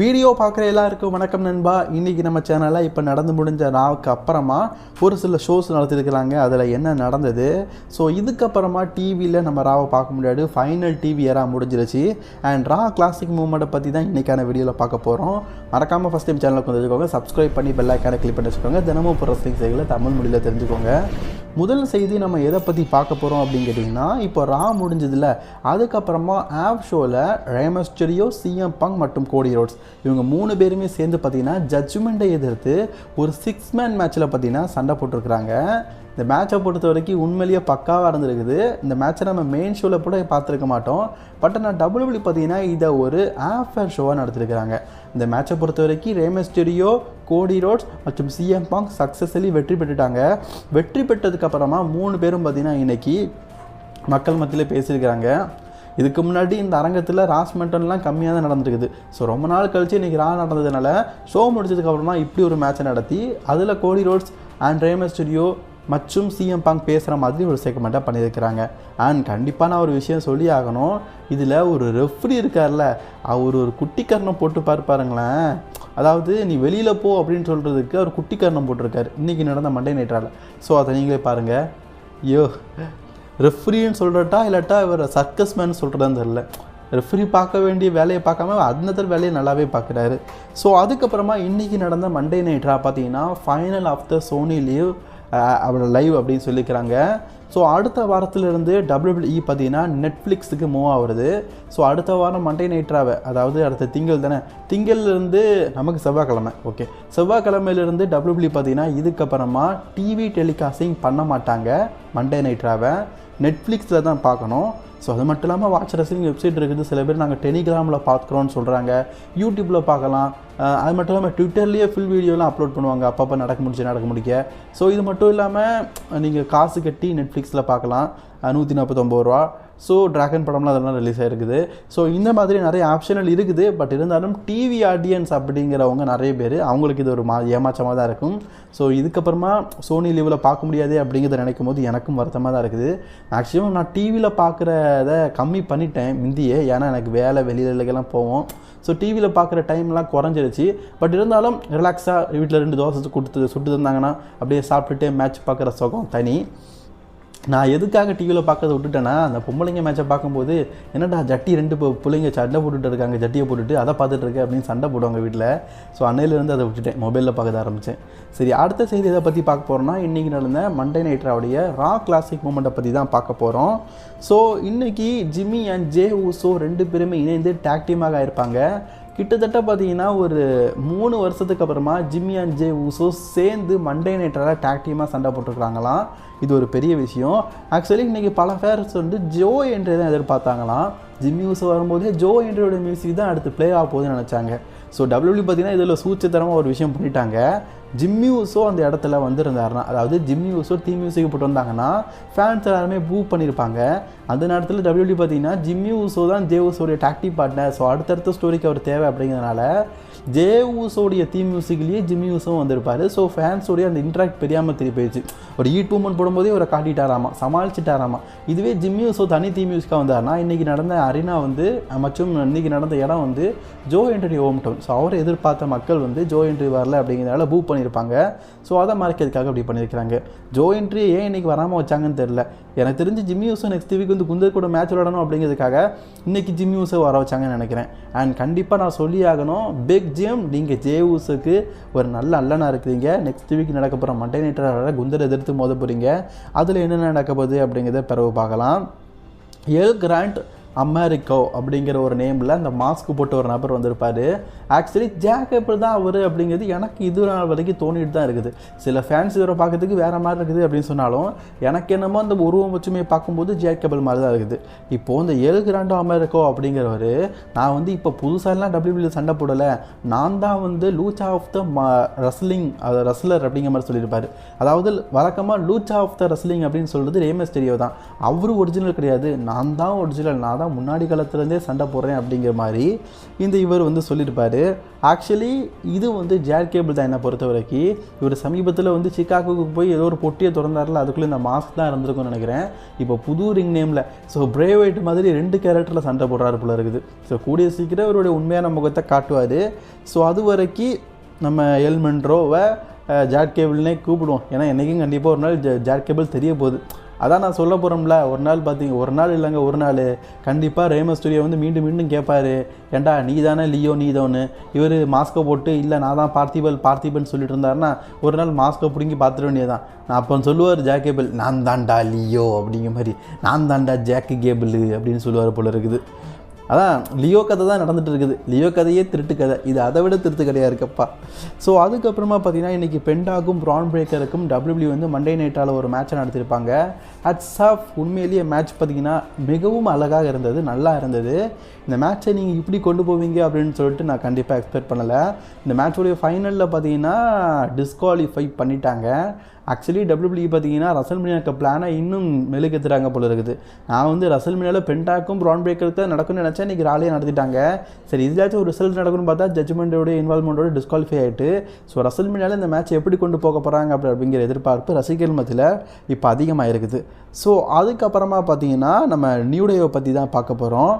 Video பார்க்குற எல்லாருக்கும் வணக்கம் நண்பா. இன்றைக்கி நம்ம சேனலில் இப்போ நடந்து முடிஞ்ச நாவுக்கு அப்புறமா ஒரு சில ஷோஸ் நடத்திருக்கிறாங்க. அதில் என்ன நடந்தது? ஸோ இதுக்கப்புறமா டிவியில் நம்ம ராவை பார்க்க முடியாது. ஃபைனல் டிவி ஏறா முடிஞ்சிருச்சு. அண்ட் ரா கிளாசிக் மூமெண்ட்டை பற்றி தான் இன்றைக்கான வீடியோவில் பார்க்க போகிறோம் மறக்காமல் ஃபஸ்ட் டைம் சேனலுக்கு வந்துருக்கோங்க சப்ஸ்கிரைப் பண்ணி பெல்லைக்கான கிளிக் பண்ணி வச்சுக்கோங்க. தினமும் போகிற செய்திகளை தமிழ் மொழியில் தெரிஞ்சுக்கோங்க. முதல் செய்தி நம்ம எதை பற்றி பார்க்க போகிறோம் அப்படின்னு கேட்டிங்கன்னா இப்போ ரா முடிஞ்சதில்ல அதுக்கப்புறமா ஆப் ஷோவில் ரேமஸ்டரியோ சிஎம் பங் மற்றும் கோடி ரோட்ஸ். இவங்க மூணு பேருமே சேர்ந்து பார்த்தீங்கன்னா ஜட்ஜ்மெண்ட்டை எதிர்த்து ஒரு சிக்ஸ் மேன் மேட்ச்சில் பார்த்தீங்கன்னா சண்டை போட்டிருக்கிறாங்க. இந்த மேட்சை பொறுத்த வரைக்கும் உண்மையிலேயே பக்காவாக இருந்திருக்குது இந்த மேட்சை நம்ம மெயின் ஷோவில் கூட பார்த்துருக்க மாட்டோம். பட் நான் டபுள்யூபிள்யூ பார்த்தீங்கன்னா இதை ஒரு ஆஃபர் ஷோவாக நடத்திருக்கிறாங்க. இந்த மேட்சை பொறுத்த வரைக்கும் ரேமஸ்டெரியோ கோடி ரோட்ஸ் மற்றும் சிஎம் பாங் சக்ஸஸ்ஃபுல்லி வெற்றி பெற்றுட்டாங்க. வெற்றி பெற்றதுக்கப்புறமா மூணு பேரும் பார்த்தீங்கன்னா இன்றைக்கி மக்கள் மத்தியில் பேசியிருக்கிறாங்க. இதுக்கு முன்னாடி இந்த அரங்கத்தில் ராஸ் மெட்டன்லாம் கம்மியாக தான் நடந்திருக்குது ஸோ ரொம்ப நாள் கழிச்சு இன்றைக்கி ரா நடந்ததுனால ஷோ முடிச்சதுக்கப்புறமா இப்படி ஒரு மேட்சை நடத்தி அதில் Cody Rhodes and Rey Mysterio மற்றும் சிஎம் பாங் பேசுகிற மாதிரி ஒரு செக்மெண்ட்டாக பண்ணியிருக்கிறாங்க. அண்ட் கண்டிப்பாக நான் ஒரு விஷயம் சொல்லி ஆகணும். இதில் ஒரு ரெஃப்ரி இருக்கார்ல அவர் ஒரு குட்டிக்கரணம் போட்டு பாரு பாருங்களேன். அதாவது நீ வெளியில் போ அப்படின்னு சொல்கிறதுக்கு அவர் குட்டிக்கரணம் போட்டிருக்காரு. இன்றைக்கி நடந்த மண்டே நைட்ரால் ஸோ அதை நீங்களே பாருங்கள் ஐயோ ரெஃப்ரின்னு சொல்கிறட்டா இல்லாட்டா இவர் சர்க்கஸ் மேன் சொல்கிறதான்னு தெரில ரெஃப்ரி பார்க்க வேண்டிய வேலையை பார்க்காம அந்த வேலையை நல்லாவே பார்க்குறாரு. ஸோ அதுக்கப்புறமா இன்றைக்கி நடந்த மண்டே நைட்ரா பார்த்தீங்கன்னா final of the Sony LIV அவரோட லைவ் அப்படின்னு சொல்லிக்கிறாங்க. ஸோ அடுத்த வாரத்திலிருந்து டபிள்யூபிள்இ பார்த்தீங்கன்னா நெட்ஃப்ளிக்ஸுக்கு மூவ் ஆகுறது. ஸோ அடுத்த வாரம் மண்டே நைட்ராவை அதாவது அடுத்த திங்கள் தானே திங்கள்லேருந்து நமக்கு செவ்வாய்க்கிழமை ஓகே செவ்வாய்க்கிழமையிலேருந்து டபிள்யூபிள்இ பார்த்தீங்கன்னா இதுக்கப்புறமா டிவி டெலிகாஸ்டிங் பண்ண மாட்டாங்க மண்டே நைட்ராவை நெட்ஃப்ளிக்ஸில் தான் பார்க்கணும். ஸோ அது மட்டும் இல்லாமல் வாட்ச் ரசிங் வெப்சைட் இருக்குது. சில பேர் நாங்கள் டெலிகிராமில் பார்க்குறோன்னு சொல்கிறாங்க யூடியூப்பில் பார்க்கலாம். அது மட்டும் இல்லாமல் ட்விட்டர்லேயே ஃபுல் வீடியோலாம் அப்லோட் பண்ணுவாங்க. அப்பப்போ நடக்க முடிச்சு நடக்க முடிக்க. ஸோ இது மட்டும் இல்லாமல் நீங்கள் காசு கட்டி நெட்ஃப்ளிக்ஸில் பார்க்கலாம். நூற்றி நாற்பத்தொம்பது ரூபா. ஸோ ட்ராகன் படம்லாம் அதெல்லாம் ரிலீஸ் ஆகிருக்குது ஸோ இந்த மாதிரி நிறைய ஆப்ஷனல் இருக்குது. பட் இருந்தாலும் டிவி ஆடியன்ஸ் அப்படிங்கிறவங்க நிறைய பேர் அவங்களுக்கு இது ஒரு மா ஏமாற்றமாக தான் இருக்கும். ஸோ இதுக்கப்புறமா சோனி லீவில் பார்க்க முடியாது அப்படிங்கிறத நினைக்கும் போது எனக்கும் வருத்தமாக தான் இருக்குது. மேக்ஸிமம் நான் டிவியில் பார்க்குறத கம்மி பண்ணிட்டேன் முந்தியே. ஏன்னா எனக்கு வேலை வெளியிலலாம் போவோம். ஸோ டிவியில் பார்க்குற டைம்லாம் குறைஞ்சிருச்சு. பட் இருந்தாலும் ரிலாக்ஸாக வீட்டில் ரெண்டு தோசை கொடுத்து சுட்டு தந்தாங்கன்னா அப்படியே சாப்பிட்டுட்டு மேட்ச் பார்க்குற சுகம் தனி. நான் எதுக்காக டிவியில் பார்க்கறத விட்டுட்டேன்னா அந்த பொம்பளைங்க மேட்சை பார்க்கும்போது என்னடா ஜட்டி ரெண்டு பிள்ளைங்க சண்டை போட்டுட்டு இருக்காங்க ஜட்டியை போட்டுட்டு அதை பார்த்துட்டு இருக்கு அப்படின்னு சண்டை போடுவாங்க வீட்டில் ஸோ அன்னையிலேருந்து அதை விட்டுட்டேன். மொபைலில் பார்க்க ஆரம்பித்தேன் சரி அடுத்த செய்தி எதை பற்றி பார்க்க போகிறோம்னா இன்றைக்கி நடந்த மண்டே நைட்ராவுடைய ரா கிளாசிக் மூமெண்ட்டை பற்றி தான் பார்க்க போகிறோம் ஸோ இன்றைக்கி ஜிம்மி அண்ட் ஜே ஊசோ ரெண்டு பேருமே இணைந்து டேக் டீமாக கிட்டத்தட்ட பார்த்தீங்கன்னா ஒரு மூணு வருஷத்துக்கு அப்புறமா ஜிம்மி அண்ட் ஜே ஊசோ சேர்ந்து மண்டே நைட்டராக டேக் டீமாக சண்டை போட்டுருக்காங்களாம் இது ஒரு பெரிய விஷயம். ஆக்சுவலி இன்றைக்கி பல ஃபேர்ஸ் வந்து ஜோ என்றே தான் எதிர்பார்த்தாங்களாம். ஜிம்மி ஊசோ வரும்போதே ஜோ என்றோட மியூசிக் தான் அடுத்து ப்ளே ஆக போகுதுன்னு நினச்சாங்க. ஸோ டபிள்யூபி பார்த்தீங்கன்னா இதில் சூச்சத்தரமாக ஒரு விஷயம் பண்ணிட்டாங்க. ஜிம்மி ஊசோ அந்த இடத்துல வந்திருந்தாருன்னா அதாவது ஜிம்மி ஊசோ டீ மியூசிக் போட்டு வந்தாங்கன்னா ஃபேன்ஸ் எல்லாருமே பூ பண்ணியிருப்பாங்க. அந்த நேரத்தில் டபிள்யூடி பார்த்தீங்கன்னா ஜிம்மி ஊசோ தான் ஜே ஊசோடைய டாக்டிக் பார்ட்னர் ஸோ அடுத்தடுத்த ஸ்டோரிக்கு அவர் தேவை அப்படிங்கிறதுனால ஜே ஊசோடைய தீ மியூசிக்லேயே ஜிம்மி ஊசோவும் வந்திருப்பார். ஸோ ஃபேன்ஸோடைய அந்த இன்ட்ராக்ட் பெரியாமல் தெரிய போயிடுச்சு. ஒரு ஈட் மூமெண்ட் போடும்போதே அவரை காட்டிட்டாராமா சமாளிச்சிட்டாராமா. இதுவே ஜிம்மி ஊசோ தனி தீ மியூசிக்காக வந்தார்னா இன்றைக்கி நடந்த அரினா வந்து மற்றும் இன்றைக்கி நடந்த இடம் வந்து Joe entry home town so அவரை எதிர்பார்த்த மக்கள் வந்து ஜோ என்ட்ரி வரல அப்படிங்கிறனால பூ பண்ணியிருப்பாங்க ஸோ அதை மறைக்கிறதுக்காக அப்படி பண்ணியிருக்கிறாங்க ஜோ என்ட்ரி ஏன் இன்றைக்கி வராமல் வச்சாங்கன்னு தெரில எனக்கு தெரிஞ்சு ஜிம்மி யூசோ நெக்ஸ்ட் வீக் வந்து குந்தர் கூட மேட்ச் விளாடணும் அப்படிங்கிறதுக்காக இன்றைக்கி ஜிம்மி யூஸை வர வச்சாங்கன்னு நினைக்கிறேன். அண்ட் கண்டிப்பாக நான் சொல்லி ஆகணும் பிக் ஜிம் நீங்கள் ஜே ஊஸுக்கு ஒரு நல்ல அல்லனாக இருக்கிறீங்க. நெக்ஸ்ட் வீக் நடக்க போகிற மண்டே நைட்டராக குந்தர் எதிர்த்து மோத போகிறீங்க அதில் என்னென்ன நடக்க போகுது அப்படிங்கிறத பிறகு பார்க்கலாம். எல் கிராண்ட் அமெரிக்கோ அப்படிங்கிற ஒரு நேமில் அந்த மாஸ்க் போட்டு ஒரு நபர் வந்திருப்பார். ஆக்சுவலி ஜேக்கப் தான் அவர் அப்படிங்கிறது எனக்கு இது நாள் வரைக்கும் தோணிட்டு தான் இருக்குது. சில ஃபேன்ஸ் இவரை பார்க்கறதுக்கு வேறு மாதிரி இருக்குது அப்படின்னு சொன்னாலும் எனக்கு என்னமோ அந்த உருவம் வச்சுமே பார்க்கும்போது ஜேக்கபிள் மாதிரி தான் இருக்குது. இப்போது இந்த ஏழு கிராண்டோ அமெரிக்கோ அப்படிங்கிறவர் நான் வந்து இப்போ புதுசாலாம் டபிள்யூபிள்யூ சண்டை போடலை. நான் தான் வந்து லூச்சா ஆஃப் த ம ரஸ்லிங் அது ரஸ்லர் அப்படிங்கிற மாதிரி சொல்லியிருப்பார். அதாவது வழக்கமாக லூச்சா ஆஃப் த ரஸ்லிங் அப்படின்னு சொல்கிறது ரேமஸ் டெரியோ தான். அவரும் ஒரிஜினல் கிடையாது. நான் தான் ஒரிஜினல் நான் நான் தான் முன்னாடி காலத்துலேருந்தே சண்டை போடுறேன் அப்படிங்கிற மாதிரி இந்த இவர் வந்து சொல்லியிருப்பார். ஆக்சுவலி இது வந்து ஜேர் கேபிள் தான் என்னை பொறுத்த வரைக்கும். இவர் சமீபத்தில் வந்து சிக்காகோக்கு போய் ஏதோ ஒரு பொட்டியை திறந்தார்ல அதுக்குள்ளே இந்த மாஸ்க் தான் இருந்திருக்கும்னு நினைக்கிறேன். இப்போ புது ரிங் நேமில் ஸோ பிரேவைட் மாதிரி ரெண்டு கேரக்டரில் சண்டை போடுறாரு போல இருக்குது. ஸோ கூடிய சீக்கிரம் இவருடைய உண்மையான முகத்தை காட்டுவார். ஸோ அது வரைக்கும் நம்ம எல்மென்ட்ரோவை ஜாட் கேபிள்னே கூப்பிடுவோம். ஏன்னா என்றைக்கும் கண்டிப்பாக ஒரு நாள் ஜாட் கேபிள் தெரிய போகுது. அதான் நான் சொல்ல போகிறோம்ல ஒரு நாள் பார்த்தீங்க ஒரு நாள் இல்லைங்க ஒரு நாள். கண்டிப்பாக ரேம ஸ்டுடியோ வந்து மீண்டும் மீண்டும் கேட்பாரு ஏண்டா நீ தானே லியோ நீ தோன்னு இவர் மாஸ்க்கை போட்டு இல்லை நான் தான் பார்த்திபல் பார்த்திபன் சொல்லிட்டு இருந்தாருன்னா ஒரு நாள் மாஸ்க்கை பிடுங்கி பார்த்துட வேண்டியதான் நான் அப்போ சொல்லுவார் ஜாக்கேபிள் நான் தாண்டா லியோ அப்படிங்கிற மாதிரி. நான் தான்டா ஜாக்கு கேபிள் அப்படின்னு சொல்லுவார் போல இருக்குது. அதான் லியோ கதை தான் நடந்துட்டு இருக்குது லியோ கதையே திருட்டு கதை. இது அதை விட திருட்டு கதையாக இருக்கப்பா. ஸோ அதுக்கப்புறமா பார்த்தீங்கன்னா இன்றைக்கி பெண்டாகும் ப்ரான் பிரேக்கருக்கும் டபிள்யூபிள்யூ வந்து மண்டே நைட்டால் ஒரு மேட்சை நடத்தியிருப்பாங்க. அட்ஸ் ஆஃப் உண்மையிலேயே மேட்ச் பார்த்தீங்கன்னா மிகவும் அழகாக இருந்தது நல்லா இருந்தது. இந்த மேட்ச்சை நீங்கள் இப்படி கொண்டு போவீங்க அப்படின்னு சொல்லிட்டு நான் கண்டிப்பாக எக்ஸ்பெக்ட் பண்ணலை. இந்த மேட்சோடைய ஃபைனலில் பார்த்தீங்கன்னா டிஸ்குவாலிஃபை பண்ணிட்டாங்க. ஆக்சுவலி டபிள்யூபிள்யூ பார்த்தீங்கன்னா ரசல் மினியாக்க பிளானை இன்னும் மெழுகுத்துறாங்க போல இருக்குது. நான் வந்து ரசல் மினியாவில் பென்டாக்கும் ப்ரான் பிரேக்கருக்கு தான் நடக்கும்னு நினச்சேன். இன்றைக்கி ராலியாக நடத்திட்டாங்க. சரி இதுலாச்சும் ஒரு ரிசல்ட் நடக்கும்னு பார்த்தா ஜட்ஜ்மெண்ட்டோட இன்வால்மெண்ட்டோட டிஸ்குவாலிஃபை ஆகிட்டு ஸோ ரசல் மினியாவில் இந்த மேட்ச் எப்படி கொண்டு போக போகிறாங்க அப்படி அப்படிங்கிற எதிர்பார்ப்பு ரசிகர்கள் மத்தியில் இப்போ அதிகமாக இருக்குது ஸோ அதுக்கப்புறமா பார்த்தீங்கன்னா நம்ம நியூ டேவை பற்றி தான் பார்க்க போகிறோம்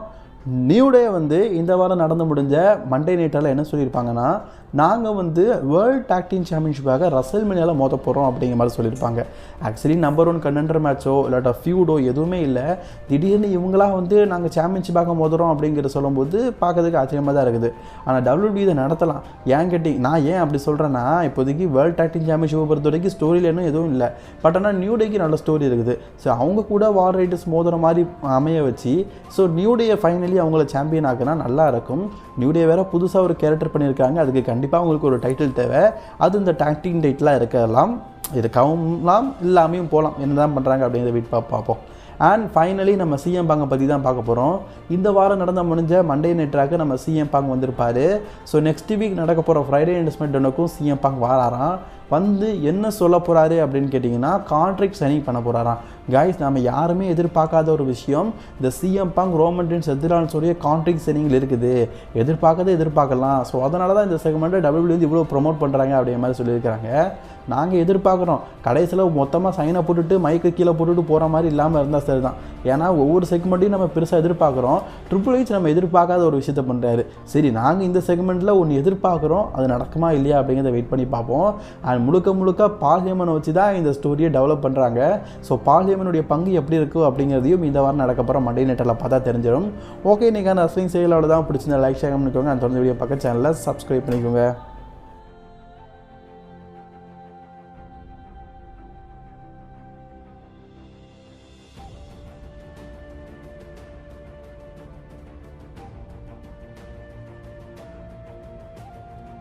நியூ டே வந்து இந்த வாரம் நடந்து முடிஞ்ச மண்டே நைட்டால் என்ன சொல்லியிருப்பாங்கன்னா நாங்கள் வந்து வேர்ல்ட் டாக் சாம்பியன்ஷிப்பாக ரசல் மினியால் மோத போகிறோம் அப்படிங்கிற மாதிரி சொல்லியிருப்பாங்க. ஆக்சுவலி நம்பர் ஒன் கண்டெண்டர் மேட்சோ இல்லாட்டா ஃபியூடோ எதுவுமே இல்லை. திடீர்னு இவங்களாம் வந்து நாங்கள் சாம்பியன்ஷிப்பாக மோதுறோம் அப்படிங்கிற சொல்லும்போது பார்க்கறதுக்கு ஆச்சரியமாக தான் இருக்குது. ஆனால் டபிள்யூபி இதை நடத்தலாம். ஏன் கேட்டிங் நான் ஏன் அப்படி சொல்கிறேன்னா இப்போதைக்கு வேர்ல்ட் டாக்டிங் டீம் சாம்பியன்ஷிப்பை பொறுத்த வரைக்கும் ஸ்டோரியில் இன்னும் எதுவும் இல்லை. பட் ஆனால் நியூ டேக்கு நல்ல ஸ்டோரி இருக்குது. ஸோ அவங்க கூட வார் ரைட்டர்ஸ் மோதுற மாதிரி அமைய வச்சு ஸோ நியூ டே ஃபைனல் அவங்கள சாம்பியன் ஆக்குனா நல்லா இருக்கும். நியூ டே வேறு புதுசாக ஒரு கேரக்டர் பண்ணியிருக்காங்க. அதுக்கு கண்டிப்பாக அவங்களுக்கு ஒரு டைட்டில் தேவை. அது இந்த டாக்டிங் டைட்டிலாக இருக்கலாம். இருக்கவும் இல்லாமையும் போகலாம் என்ன தான் பண்ணுறாங்க அப்படிங்கிறத வெயிட் பா பார்ப்போம் அண்ட் ஃபைனலி நம்ம சிஎம் பாங்கை பற்றி தான் பார்க்க போகிறோம் இந்த வாரம் நடந்த முடிஞ்ச மண்டே நைட்ராக்கு நம்ம சிஎம் பாங் வந்திருப்பார். ஸோ நெக்ஸ்ட் வீக் நடக்க போகிற ஃப்ரைடே இன்வெஸ்ட்மெண்ட்டுக்கும் சிஎம் பாங் வாராராம். வந்து என்ன சொல்ல போகிறாரு அப்படின்னு கேட்டிங்கன்னா கான்ட்ராக்ட் சைனிங் பண்ண போகிறாராம் கைஸ் நம்ம யாருமே எதிர்பார்க்காத ஒரு விஷயம். இந்த சிஎம் பாங் ரோமன்டின் சொல்லிய கான்ட்ராக்ட் சைனிங்கில் இருக்குது. எதிர்பார்க்கறதே எதிர்பார்க்கலாம். ஸோ அதனால தான் இந்த செக்மெண்ட்டை டபிள்யூ வந்து இவ்வளோ ப்ரொமோட் பண்ணுறாங்க அப்படிங்கிற மாதிரி சொல்லியிருக்கிறாங்க. நாங்கள் எதிர்பார்க்குறோம். கடைசியில் மொத்தமாக சைனை போட்டுட்டு மைக்கு கீழே போட்டுட்டு போகிற மாதிரி இல்லாமல் இருந்தால் சரி தான் ஏன்னா ஒவ்வொரு செக்மெண்ட்டையும் நம்ம பெருசாக எதிர்பார்க்குறோம். ட்ரிபிள் ஹெச் நம்ம எதிர்பார்க்காத ஒரு விஷயத்தை பண்ணுறாரு சரி நாங்கள் இந்த செக்மெண்ட்டில் ஒன்று எதிர்பார்க்குறோம். அது நடக்குமா இல்லையா அப்படிங்கிறத வெயிட் பண்ணி பார்ப்போம். அண்ட் முழுக்க முழுக்க பால்ஹேமனை வச்சு தான் இந்த ஸ்டோரியை டெவலப் பண்ணுறாங்க ஸோ பால்ஹேமனுடைய பங்கு எப்படி இருக்கும் அப்படிங்கிறதையும் இந்த வாரம் நடக்கப்போகிற மண்டே நெட்டில் பார்த்தா தெரிஞ்சிடும். ஓகே இன்றைக்கான ரஸ்லிங் செயலோட தான் பிடிச்சிருந்த லைக் ஷேர் பண்ணிக்கோங்க. அந்த தொடர்ந்து வீடியோ பக்க சேனலில் சப்ஸ்கிரைப் பண்ணிக்கோங்க.